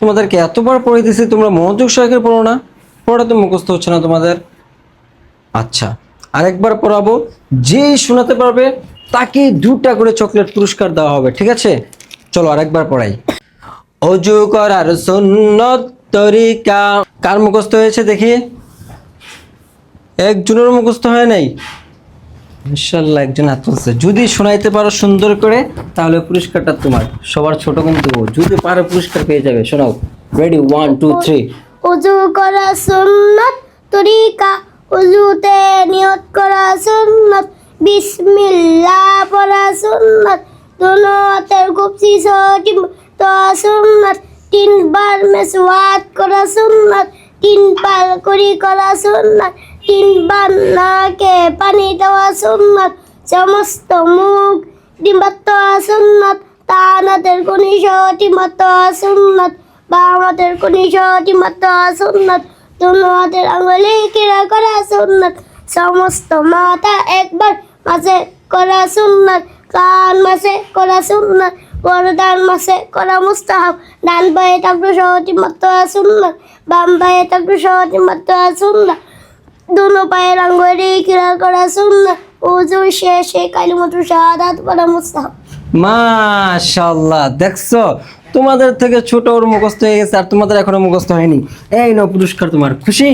তোমাদেরকে এতবার পড়ে দিছি তোমরা মনোযোগ সহকারে পড়ো না। পড়া তো মুখস্থ হচ্ছে না তোমাদের। আচ্ছা আরেকবার পড়াবো। যেই শোনাতে পারবে তাকে দুটা করে চকলেট পুরস্কার দেওয়া হবে, ঠিক আছে? চলো আরেকবার পড়াই। অজু করার সুন্নত তরিকা। কার মুখস্থ হয়েছে দেখি? একজনের মুখস্থ হয় নাই? ইনশাল্লাহ একজন হাত তুলছে। যদি শোনাইতে পারো সুন্দর করে, তাহলে পুরস্কারটা তোমার। সবার ছোট কিন্তু যদি পারো পুরস্কার পেয়ে যাবে। শোনাও। রেডি ওয়ান টু থ্রি উজু করা সুন্নত, তরিকা উজুতে নিয়ত করা সুন্নত, বিসমিল্লাহ পড়া সুন্নত দোনো হাতের গুপসি তো সুন্নত, তিনবার মেসওয়াত করা সুন্নত, তিনবার করি করা সুন্নত তিনবার নাকে পানি দেওয়া সুন্নত, সমস্ত মুখ ডিম্বাত্ত সুন্নত তানাদের কোনি সটি মত সুন্নত, বা আমাদের কোনি সটি মত সুন্নত তোমাদের আঙ্গুলে কিরা করা সুন্নত, সমস্ত মাথা একবার মাসে করা সুন্নত, কান মাসে করা সুন্নত বড়দান মাসে করা মুস্তাহাব, ডান পায়ে থাকবে সহটি মত সুন্নত, বাম পায়ে থাকবে সহটি মত সুন্নত দুনো পায়ের আঙ্গুলে কিরা করা সুন্নাহ ওযু শেষে কালিমাতু শাহাদাত পড়া মুস্তাহাব। মাশাআল্লাহ, দেখছ? তোমাদের থেকে ছোট ওর মুখস্থ হয়ে গেছে আর তোমাদের এখনও মুখস্থ হয়নি। এই নাও পুরস্কার তোমার, খুশি?